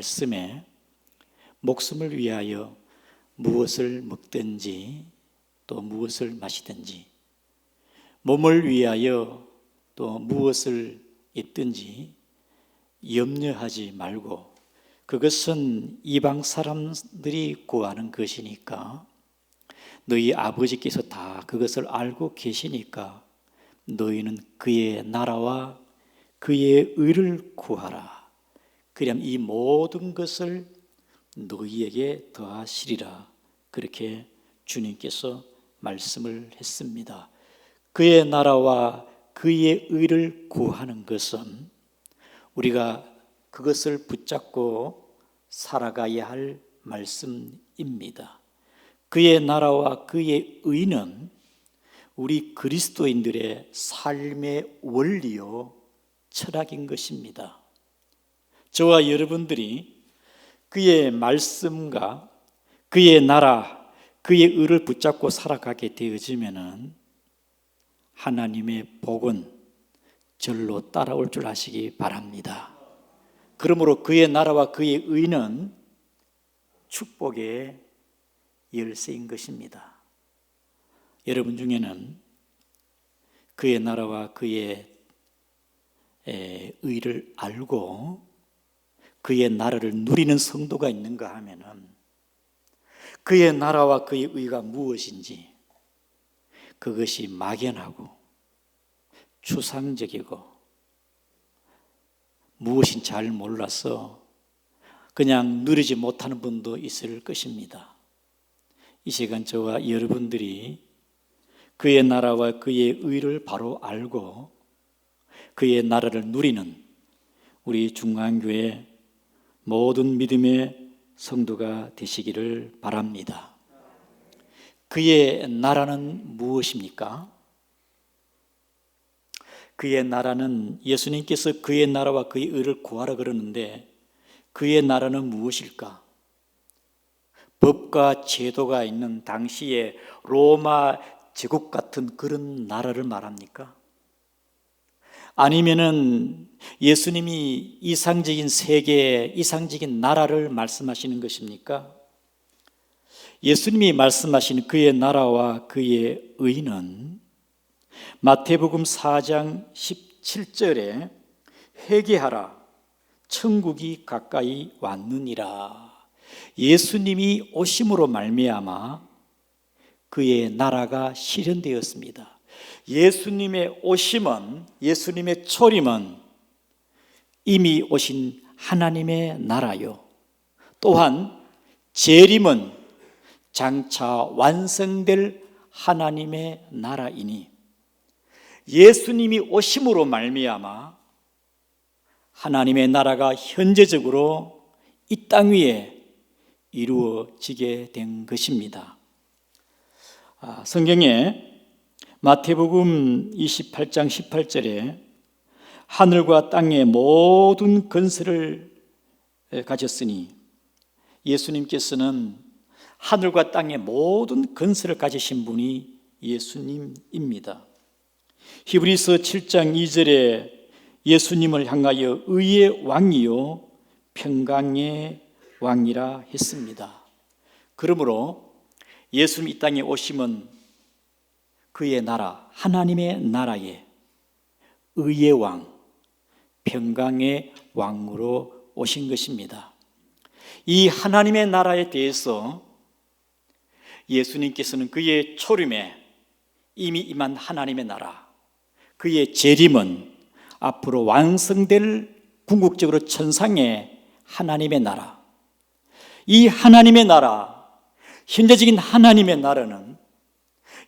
말씀에 목숨을 위하여 무엇을 먹든지 또 무엇을 마시든지 몸을 위하여 또 무엇을 입든지 염려하지 말고 그것은 이방 사람들이 구하는 것이니까 너희 아버지께서 다 그것을 알고 계시니까 너희는 그의 나라와 그의 의를 구하라. 그럼 이 모든 것을 너희에게 더하시리라. 그렇게 주님께서 말씀을 했습니다. 그의 나라와 그의 의를 구하는 것은 우리가 그것을 붙잡고 살아가야 할 말씀입니다. 그의 나라와 그의 의는 우리 그리스도인들의 삶의 원리요 철학인 것입니다. 저와 여러분들이 그의 말씀과 그의 나라, 그의 의를 붙잡고 살아가게 되어지면은 하나님의 복은 절로 따라올 줄 아시기 바랍니다. 그러므로 그의 나라와 그의 의는 축복의 열쇠인 것입니다. 여러분 중에는 그의 나라와 그의 의를 알고 그의 나라를 누리는 성도가 있는가 하면은 그의 나라와 그의 의가 무엇인지 그것이 막연하고 추상적이고 무엇인 잘 몰라서 그냥 누리지 못하는 분도 있을 것입니다. 이 시간 저와 여러분들이 그의 나라와 그의 의를 바로 알고 그의 나라를 누리는 우리 중앙교회 모든 믿음의 성도가 되시기를 바랍니다. 그의 나라는 무엇입니까? 그의 나라는 예수님께서 그의 나라와 그의 의를 구하라 그러는데 그의 나라는 무엇일까? 법과 제도가 있는 당시에 로마 제국 같은 그런 나라를 말합니까? 아니면은 예수님이 이상적인 세계, 이상적인 나라를 말씀하시는 것입니까? 예수님이 말씀하신 그의 나라와 그의 의는 마태복음 4장 17절에 회개하라 천국이 가까이 왔느니라 예수님이 오심으로 말미암아 그의 나라가 실현되었습니다. 예수님의 오심은 예수님의 초림은 이미 오신 하나님의 나라요. 또한 재림은 장차 완성될 하나님의 나라이니 예수님이 오심으로 말미암아 하나님의 나라가 현재적으로 이 땅 위에 이루어지게 된 것입니다. 아, 성경에 마태복음 28장 18절에 하늘과 땅의 모든 건설을 가졌으니 예수님께서는 하늘과 땅의 모든 건설을 가지신 분이 예수님입니다. 히브리서 7장 2절에 예수님을 향하여 의의 왕이요 평강의 왕이라 했습니다. 그러므로 예수님 이 땅에 오심은 그의 나라, 하나님의 나라에 의의 왕, 평강의 왕으로 오신 것입니다. 이 하나님의 나라에 대해서 예수님께서는 그의 초림에 이미 임한 하나님의 나라, 그의 재림은 앞으로 완성될 궁극적으로 천상의 하나님의 나라. 이 하나님의 나라, 현재적인 하나님의 나라는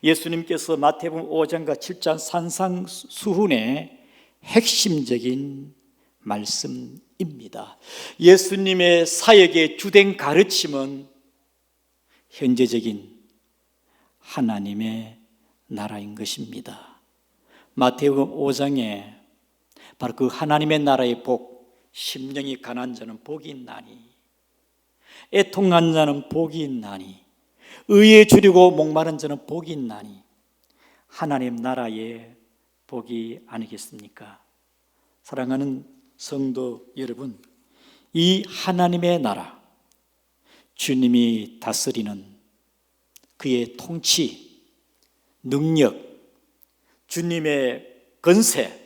예수님께서 마태복음 5장과 7장 산상 수훈의 핵심적인 말씀입니다. 예수님의 사역의 주된 가르침은 현재적인 하나님의 나라인 것입니다. 마태복음 5장에 바로 그 하나님의 나라의 복, 심령이 가난 자는 복이 있나니, 애통한 자는 복이 있나니, 의에 줄이고 목마른 자는 복이 있나니, 하나님 나라의 복이 아니겠습니까? 사랑하는 성도 여러분, 이 하나님의 나라, 주님이 다스리는 그의 통치, 능력, 주님의 건세,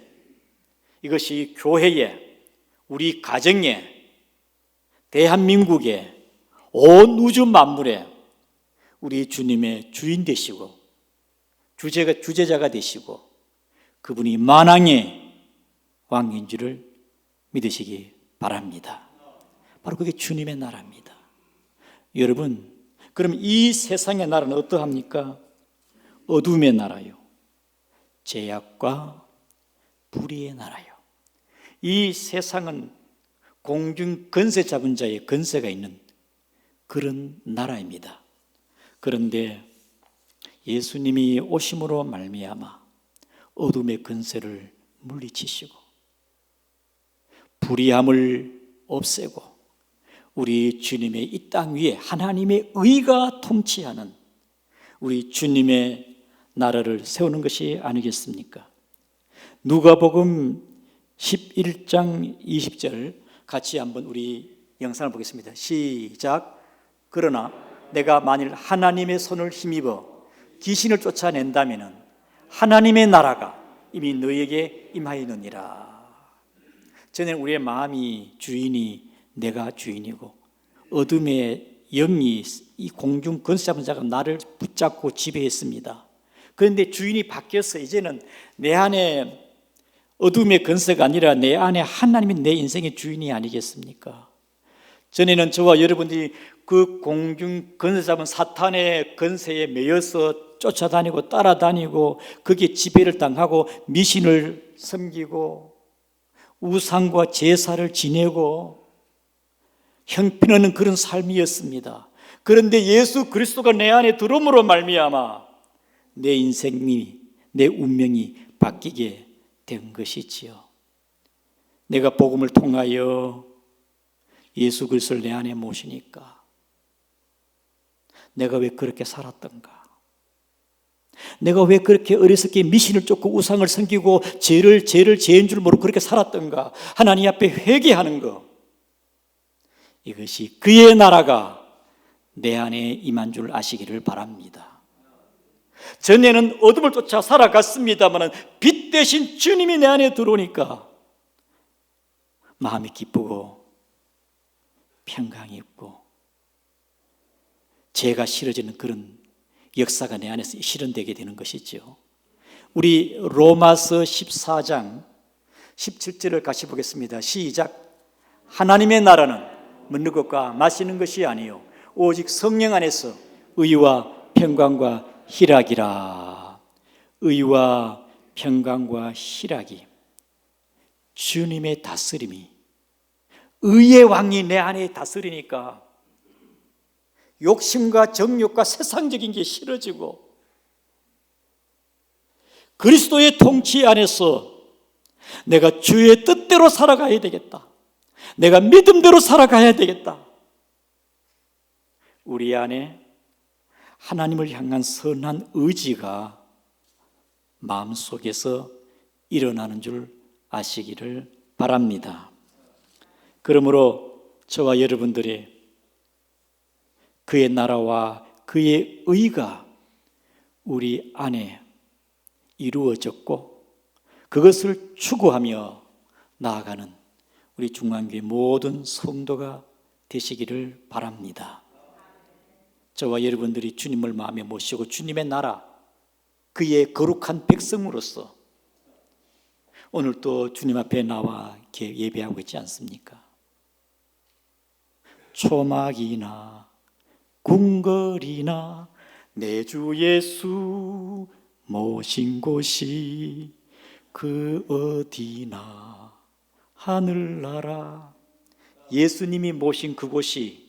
이것이 교회에, 우리 가정에, 대한민국에, 온 우주 만물에 우리 주님의 주인 되시고, 주제가, 주제자가 되시고, 그분이 만왕의 왕인 줄을 믿으시기 바랍니다. 바로 그게 주님의 나라입니다. 여러분, 그럼 이 세상의 나라는 어떠합니까? 어둠의 나라요. 제약과 불의의 나라요. 이 세상은 공중 건세 잡은 자의 건세가 있는 그런 나라입니다. 그런데 예수님이 오심으로 말미암아 어둠의 건세를 물리치시고 불의함을 없애고 우리 주님의 이 땅 위에 하나님의 의가 통치하는 우리 주님의 나라를 세우는 것이 아니겠습니까? 누가복음 11장 20절 같이 한번 우리 영상을 보겠습니다. 시작. 그러나 내가 만일 하나님의 손을 힘입어 귀신을 쫓아낸다면은 하나님의 나라가 이미 너에게 임하였느니라. 저는 우리의 마음이 주인이 내가 주인이고 어둠의 영이 이 공중 건세잡은 자가 나를 붙잡고 지배했습니다. 그런데 주인이 바뀌었어. 이제는 내 안에 어둠의 건세가 아니라 내 안에 하나님이 내 인생의 주인이 아니겠습니까? 전에는 저와 여러분들이 그 공중 건세 잡은 사탄의 건세에 매여서 쫓아다니고 따라다니고 거기에 지배를 당하고 미신을 섬기고 우상과 제사를 지내고 형편없는 그런 삶이었습니다. 그런데 예수 그리스도가 내 안에 들어옴으로 말미암아 내 인생이 내 운명이 바뀌게 된 것이지요. 내가 복음을 통하여 예수 그리스도를 내 안에 모시니까 내가 왜 그렇게 살았던가? 내가 왜 그렇게 어리석게 미신을 쫓고 우상을 섬기고 죄를 죄를 죄인 줄 모르고 그렇게 살았던가? 하나님 앞에 회개하는 거. 이것이 그의 나라가 내 안에 임한 줄 아시기를 바랍니다. 전에는 어둠을 쫓아 살아갔습니다만 빛 대신 주님이 내 안에 들어오니까 마음이 기쁘고 평강이 있고 죄가 싫어지는 그런 역사가 내 안에서 실현되게 되는 것이죠. 우리 로마서 14장 17절을 같이 보겠습니다. 시작. 하나님의 나라는 먹는 것과 마시는 것이 아니요 오직 성령 안에서 의와 평강과 희락이라. 의와 평강과 희락이 주님의 다스림이 의의 왕이 내 안에 다스리니까 욕심과 정욕과 세상적인 게 싫어지고 그리스도의 통치 안에서 내가 주의 뜻대로 살아가야 되겠다. 내가 믿음대로 살아가야 되겠다. 우리 안에 하나님을 향한 선한 의지가 마음속에서 일어나는 줄 아시기를 바랍니다. 그러므로 저와 여러분들이 그의 나라와 그의 의가 우리 안에 이루어졌고 그것을 추구하며 나아가는 우리 중앙교회 모든 성도가 되시기를 바랍니다. 저와 여러분들이 주님을 마음에 모시고 주님의 나라, 그의 거룩한 백성으로서 오늘 또 주님 앞에 나와 예배하고 있지 않습니까? 초막이나 궁궐이나 내 주 예수 모신 곳이 그 어디나 하늘나라 예수님이 모신 그곳이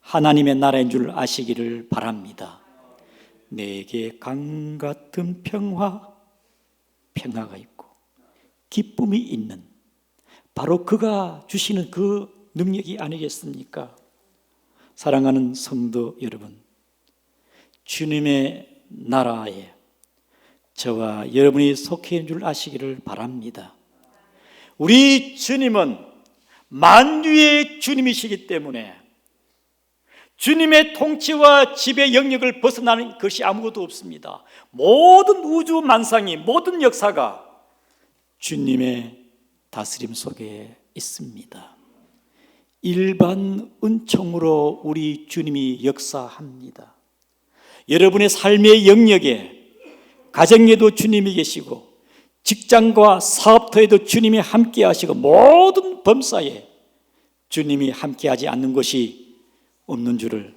하나님의 나라인 줄 아시기를 바랍니다. 내게 강 같은 평화, 평화가 있고 기쁨이 있는 바로 그가 주시는 그 능력이 아니겠습니까? 사랑하는 성도 여러분, 주님의 나라에 저와 여러분이 속해 있는 줄 아시기를 바랍니다. 우리 주님은 만유의 주님이시기 때문에 주님의 통치와 지배 영역을 벗어나는 것이 아무것도 없습니다. 모든 우주 만상이 모든 역사가 주님의 다스림 속에 있습니다. 일반 은총으로 우리 주님이 역사합니다. 여러분의 삶의 영역에 가정에도 주님이 계시고 직장과 사업터에도 주님이 함께 하시고 모든 범사에 주님이 함께 하지 않는 것이 없는 줄을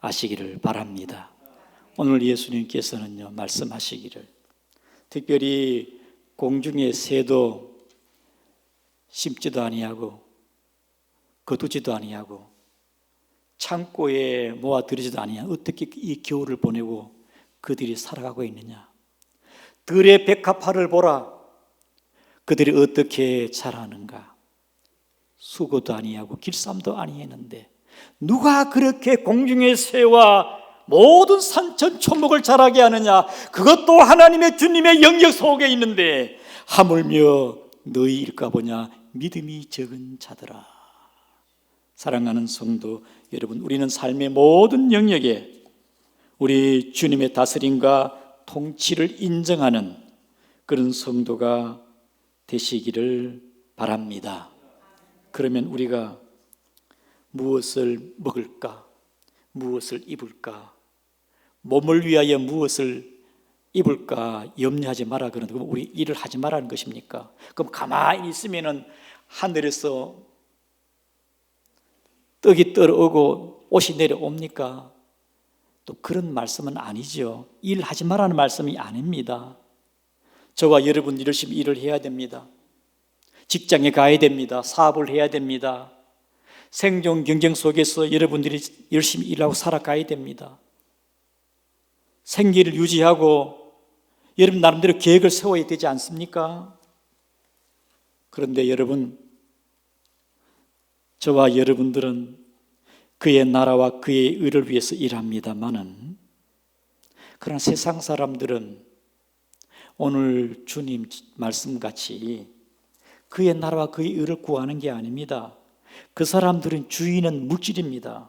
아시기를 바랍니다. 오늘 예수님께서는요, 말씀하시기를 특별히 공중의 새도 심지도 아니하고 거두지도 아니하고 창고에 모아 들이지도 아니냐 어떻게 이 겨울을 보내고 그들이 살아가고 있느냐? 들의 백합화를 보라. 그들이 어떻게 자라는가? 수고도 아니하고 길쌈도 아니했는데 누가 그렇게 공중의 새와 모든 산천 초목을 자라게 하느냐? 그것도 하나님의 주님의 영역 속에 있는데 하물며 너희 일까 보냐? 믿음이 적은 자들아 사랑하는 성도 여러분 우리는 삶의 모든 영역에 우리 주님의 다스림과 통치를 인정하는 그런 성도가 되시기를 바랍니다. 그러면 우리가 무엇을 먹을까? 무엇을 입을까? 몸을 위하여 무엇을 입을까 염려하지 마라 그러는데 우리 일을 하지 말라는 것입니까? 그럼 가만히 있으면은 하늘에서 떡이 떨어오고 옷이 내려옵니까? 또 그런 말씀은 아니죠. 일하지 말라는 말씀이 아닙니다. 저와 여러분 열심히 일을 해야 됩니다. 직장에 가야 됩니다. 사업을 해야 됩니다. 생존 경쟁 속에서 여러분들이 열심히 일하고 살아가야 됩니다. 생계를 유지하고 여러분 나름대로 계획을 세워야 되지 않습니까? 그런데 여러분, 저와 여러분들은 그의 나라와 그의 의를 위해서 일합니다만은 그러나 세상 사람들은 오늘 주님 말씀같이 그의 나라와 그의 의를 구하는 게 아닙니다. 그 사람들은 주인은 물질입니다.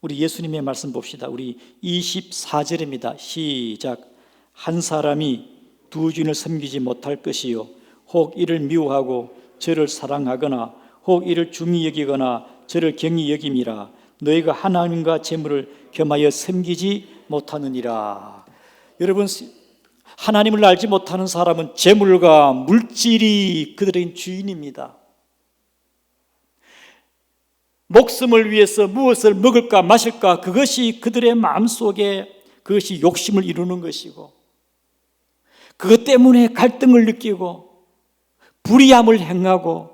우리 예수님의 말씀 봅시다. 우리 24절입니다. 시작. 한 사람이 두 주인을 섬기지 못할 것이요. 혹 이를 미워하고 저를 사랑하거나 혹 이를 중히 여기거나 저를 경히 여김이라. 너희가 하나님과 재물을 겸하여 섬기지 못하느니라. 여러분 하나님을 알지 못하는 사람은 재물과 물질이 그들의 주인입니다. 목숨을 위해서 무엇을 먹을까 마실까 그것이 그들의 마음속에 그것이 욕심을 이루는 것이고 그것 때문에 갈등을 느끼고 불의함을 행하고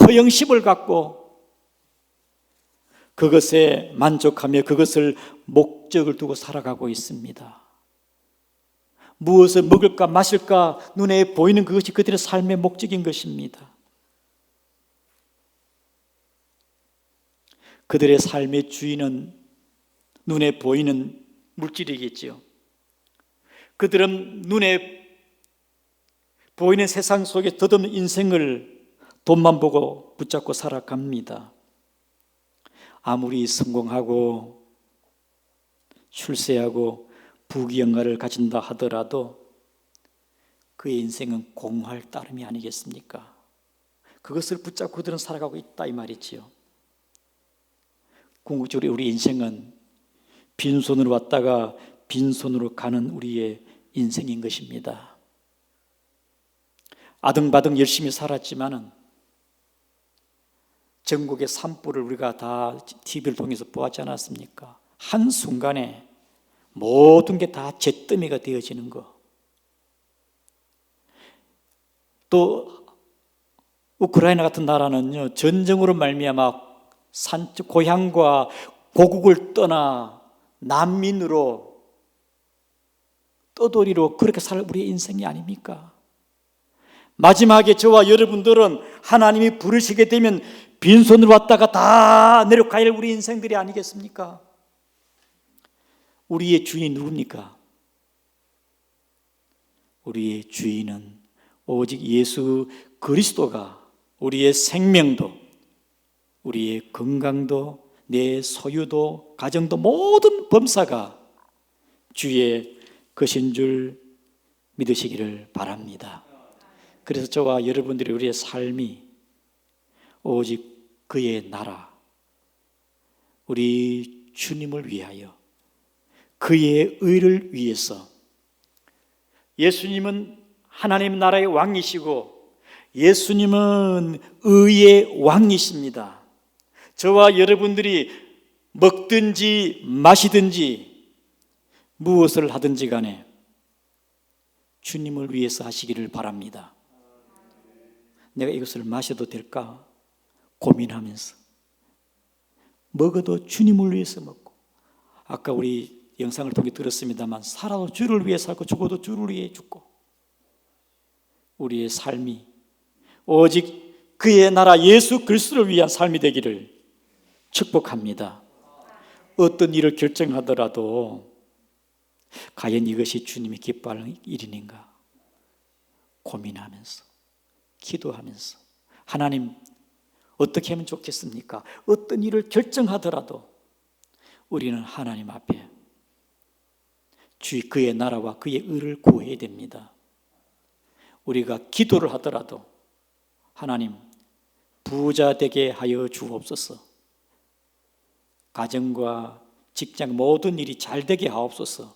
허영심을 갖고 그것에 만족하며 그것을 목적을 두고 살아가고 있습니다. 무엇을 먹을까 마실까 눈에 보이는 그것이 그들의 삶의 목적인 것입니다. 그들의 삶의 주인은 눈에 보이는 물질이겠지요. 그들은 눈에 보이는 세상 속에 덧없는 인생을 돈만 보고 붙잡고 살아갑니다. 아무리 성공하고 출세하고 부귀영화를 가진다 하더라도 그의 인생은 공할 따름이 아니겠습니까? 그것을 붙잡고 그들은 살아가고 있다 이 말이지요. 궁극적으로 우리 인생은 빈손으로 왔다가 빈손으로 가는 우리의 인생인 것입니다. 아등바등 열심히 살았지만은 전국의 산불을 우리가 다 TV를 통해서 보았지 않았습니까? 한순간에 모든 게 다 잿더미가 되어지는 거. 또 우크라이나 같은 나라는요 전쟁으로 말미암아 산 고향과 고국을 떠나 난민으로 떠돌이로 그렇게 살 우리의 인생이 아닙니까? 마지막에 저와 여러분들은 하나님이 부르시게 되면 빈손으로 왔다가 다 내려가야 할 우리 인생들이 아니겠습니까? 우리의 주인이 누굽니까? 우리의 주인은 오직 예수 그리스도가 우리의 생명도, 우리의 건강도, 내 소유도, 가정도 모든 범사가 주의 것인 줄 믿으시기를 바랍니다. 그래서 저와 여러분들이 우리의 삶이 오직 그의 나라, 우리 주님을 위하여 그의 의를 위해서 예수님은 하나님 나라의 왕이시고 예수님은 의의 왕이십니다. 저와 여러분들이 먹든지 마시든지 무엇을 하든지 간에 주님을 위해서 하시기를 바랍니다. 내가 이것을 마셔도 될까 고민하면서 먹어도 주님을 위해서 먹고 아까 우리 영상을 통해 들었습니다만 살아도 주를 위해 살고 죽어도 주를 위해 죽고 우리의 삶이 오직 그의 나라 예수 그리스도를 위한 삶이 되기를 축복합니다. 어떤 일을 결정하더라도 과연 이것이 주님이 기뻐하는 일인가 고민하면서 기도하면서 하나님 어떻게 하면 좋겠습니까? 어떤 일을 결정하더라도 우리는 하나님 앞에 주 그의 나라와 그의 의를 구해야 됩니다. 우리가 기도를 하더라도 하나님 부자 되게 하여 주옵소서. 가정과 직장 모든 일이 잘 되게 하옵소서.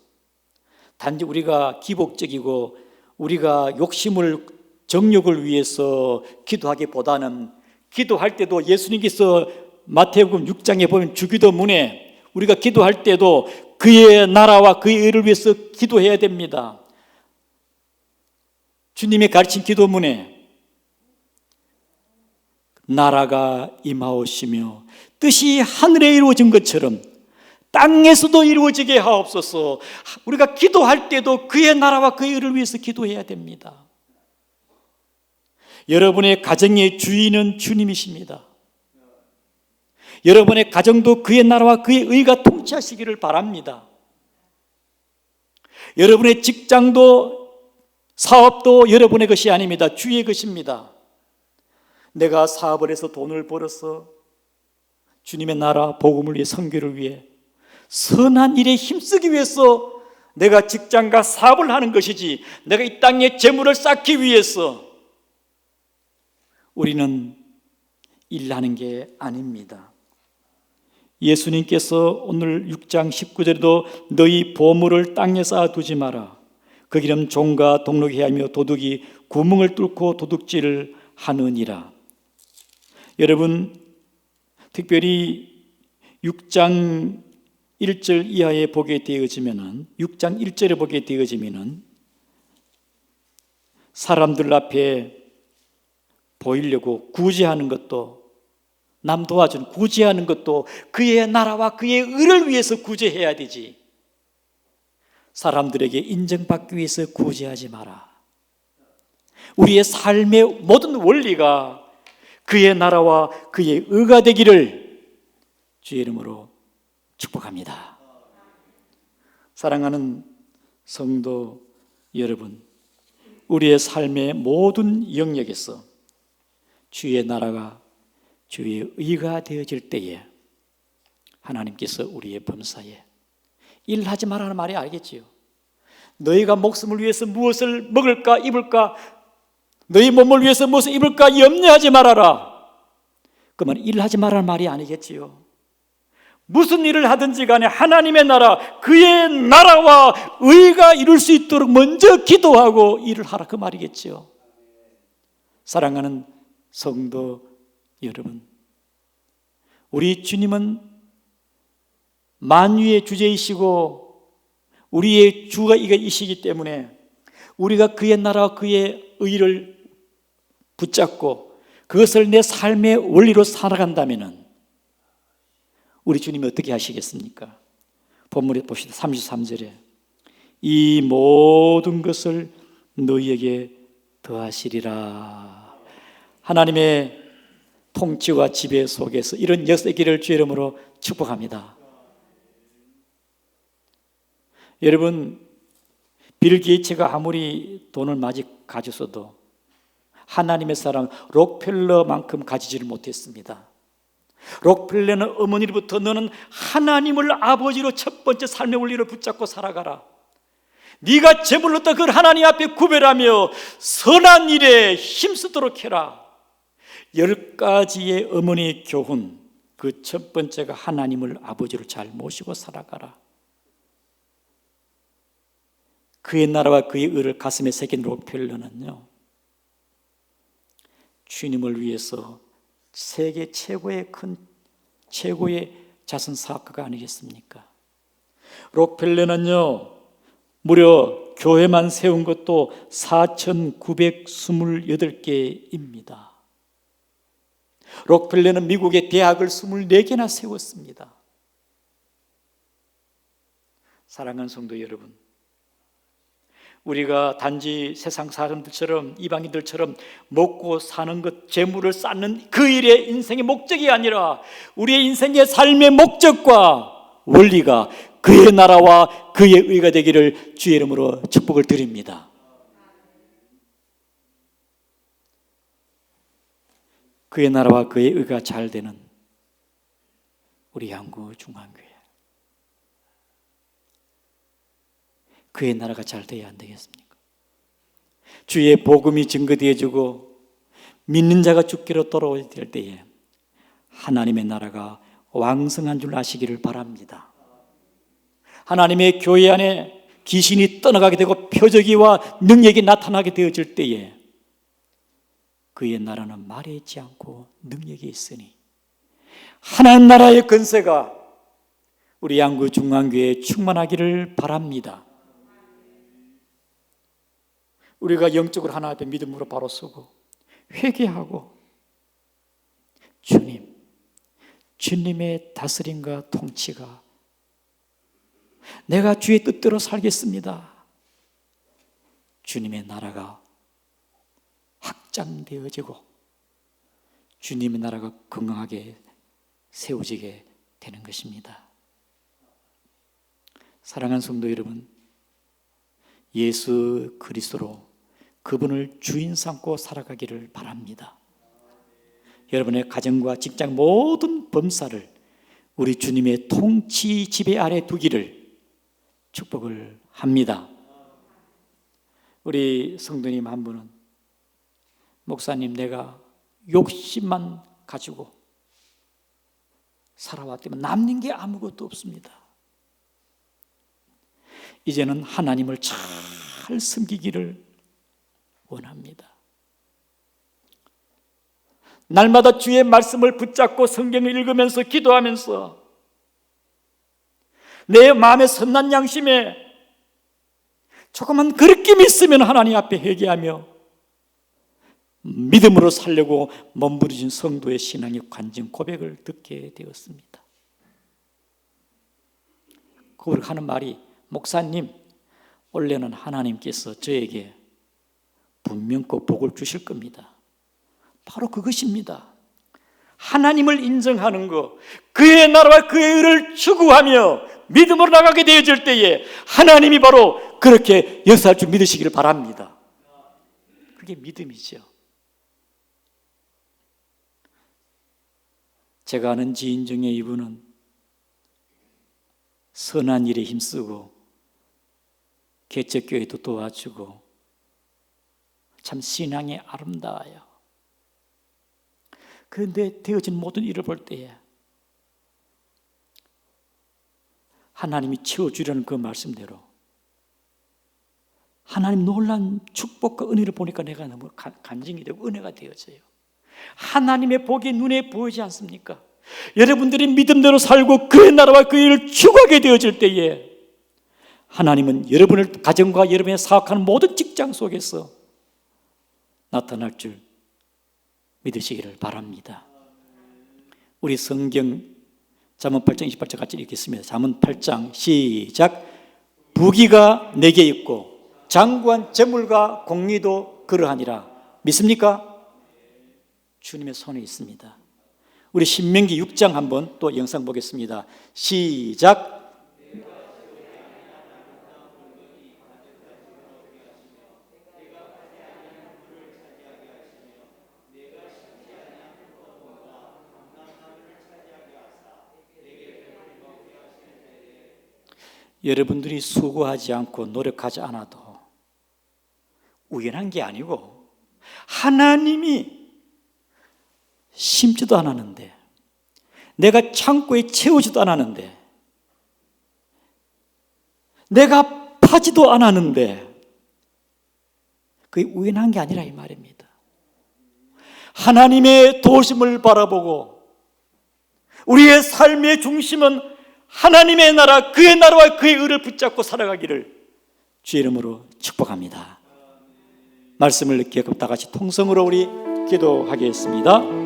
단지 우리가 기복적이고 우리가 욕심을 정욕을 위해서 기도하기보다는 기도할 때도 예수님께서 마태복음 6장에 보면 주기도문에 우리가 기도할 때도 그의 나라와 그의 의를 위해서 기도해야 됩니다. 주님의 가르친 기도문에 나라가 임하오시며 뜻이 하늘에 이루어진 것처럼 땅에서도 이루어지게 하옵소서. 우리가 기도할 때도 그의 나라와 그의 의를 위해서 기도해야 됩니다. 여러분의 가정의 주인은 주님이십니다. 여러분의 가정도 그의 나라와 그의 의가 통치하시기를 바랍니다. 여러분의 직장도 사업도 여러분의 것이 아닙니다. 주의 것입니다. 내가 사업을 해서 돈을 벌어서 주님의 나라 복음을 위해 선교를 위해 선한 일에 힘쓰기 위해서 내가 직장과 사업을 하는 것이지 내가 이 땅에 재물을 쌓기 위해서 우리는 일하는 게 아닙니다. 예수님께서 오늘 6장 19절에도 너희 보물을 땅에 쌓아두지 마라. 거기는 종과 동록이 하며 도둑이 구멍을 뚫고 도둑질을 하느니라. 여러분, 특별히 6장 1절 이하에 보게 되어지면은 6장 1절에 보게 되어지면은 사람들 앞에 보이려고 구제하는 것도 남 도와준 구제하는 것도 그의 나라와 그의 의를 위해서 구제해야 되지. 사람들에게 인정받기 위해서 구제하지 마라. 우리의 삶의 모든 원리가 그의 나라와 그의 의가 되기를 주의 이름으로 축복합니다. 사랑하는 성도 여러분, 우리의 삶의 모든 영역에서 주의 나라가 주의 의가 되어질 때에 하나님께서 우리의 범사에 일하지 말라는 말이 알겠지요. 너희가 목숨을 위해서 무엇을 먹을까 입을까 너희 몸을 위해서 무엇을 입을까 염려하지 말아라. 그러면 일하지 말라는 말이 아니겠지요. 무슨 일을 하든지 간에 하나님의 나라, 그의 나라와 의가 이룰 수 있도록 먼저 기도하고 일을 하라 그 말이겠지요. 사랑하는 성도 여러분, 우리 주님은 만유의 주제이시고 우리의 주가 이시기 때문에 우리가 그의 나라와 그의 의를 붙잡고 그것을 내 삶의 원리로 살아간다면 우리 주님이 어떻게 하시겠습니까? 본문에 봅시다. 33절에 이 모든 것을 너희에게 더하시리라. 하나님의 통치와 지배 속에서 이런 길을 주 이름으로 축복합니다. 여러분, 빌 게이츠가 아무리 돈을 많이 가졌어도 하나님의 사랑 록펠러만큼 가지지를 못했습니다. 록펠러는 어머니로부터 너는 하나님을 아버지로 첫 번째 삶의 원리를 붙잡고 살아가라. 네가 제물로다 그 하나님 앞에 구별하며 선한 일에 힘쓰도록 해라. 열 가지의 어머니의 교훈. 그 첫 번째가 하나님을 아버지로 잘 모시고 살아가라. 그의 나라와 그의 의를 가슴에 새긴 록펠러는요. 주님을 위해서 세계 최고의 큰 최고의 자선 사학가가 아니겠습니까? 록펠러는요. 무려 교회만 세운 것도 4,928개입니다. 록펠러는 미국의 대학을 24개나 세웠습니다. 사랑하는 성도 여러분, 우리가 단지 세상 사람들처럼 이방인들처럼 먹고 사는 것, 재물을 쌓는 그 일의 인생의 목적이 아니라 우리의 인생의 삶의 목적과 원리가 그의 나라와 그의 의가 되기를 주의 이름으로 축복을 드립니다. 그의 나라와 그의 의가 잘 되는 우리 양구 중앙교회. 그의 나라가 잘 돼야 안 되겠습니까? 주의 복음이 증거되어지고 믿는 자가 죽기로 돌아올 때에 하나님의 나라가 왕성한 줄 아시기를 바랍니다. 하나님의 교회 안에 귀신이 떠나가게 되고 표적이와 능력이 나타나게 되어질 때에 그의 나라는 말에 있지 않고 능력이 있으니 하나님 나라의 건세가 우리 양구 중앙교회에 충만하기를 바랍니다. 우리가 영적으로 하나 앞에 믿음으로 바로 서고 회개하고 주님, 주님의 다스림과 통치가 내가 주의 뜻대로 살겠습니다. 주님의 나라가 확장되어지고 주님의 나라가 건강하게 세워지게 되는 것입니다. 사랑하는 성도 여러분, 예수 그리스도로 그분을 주인 삼고 살아가기를 바랍니다. 여러분의 가정과 직장 모든 범사를 우리 주님의 통치 지배 아래 두기를 축복을 합니다. 우리 성도님 한 분은 목사님 내가 욕심만 가지고 살아왔다면 남는 게 아무것도 없습니다. 이제는 하나님을 잘 섬기기를 원합니다. 날마다 주의 말씀을 붙잡고 성경을 읽으면서 기도하면서 내 마음의 선난 양심에 조금만 그렇게 믿으면 하나님 앞에 회개하며 믿음으로 살려고 몸부리진 성도의 신앙의 관증 고백을 듣게 되었습니다. 그걸 하는 말이 목사님 원래는 하나님께서 저에게 분명 그 복을 주실 겁니다. 바로 그것입니다. 하나님을 인정하는 것, 그의 나라와 그의 의를 추구하며 믿음으로 나가게 되어질 때에 하나님이 바로 그렇게 역사할 줄 믿으시기를 바랍니다. 그게 믿음이죠. 제가 아는 지인 중에 이분은 선한 일에 힘쓰고 개척교회도 도와주고 참 신앙이 아름다워요. 그런데 되어진 모든 일을 볼 때에 하나님이 채워주려는 그 말씀대로 하나님 놀란 축복과 은혜를 보니까 내가 너무 감정이 되고 은혜가 되어져요. 하나님의 복이 눈에 보이지 않습니까? 여러분들이 믿음대로 살고 그의 나라와 그 일을 추구하게 되어질 때에 하나님은 여러분을 가정과 여러분의 사역하는 모든 직장 속에서 나타날 줄 믿으시기를 바랍니다. 우리 성경 잠언 8장 28절 같이 읽겠습니다. 잠언 8장 시작. 부귀가 내게 있고 장구한 재물과 공리도 그러하니라. 믿습니까? 주님의 손에 있습니다. 우리 신명기 6장 한번 또 영상 보겠습니다. 시작. 여러분들이 수고하지 않고 노력하지 않아도 우연한 게 아니고 하나님이 심지도 않았는데 내가 창고에 채우지도 않았는데 내가 파지도 않았는데 그게 우연한 게 아니라 이 말입니다. 하나님의 도심을 바라보고 우리의 삶의 중심은 하나님의 나라, 그의 나라와 그의 의를 붙잡고 살아가기를 주의 이름으로 축복합니다. 말씀을 기억하고 다 같이 통성으로 우리 기도하겠습니다.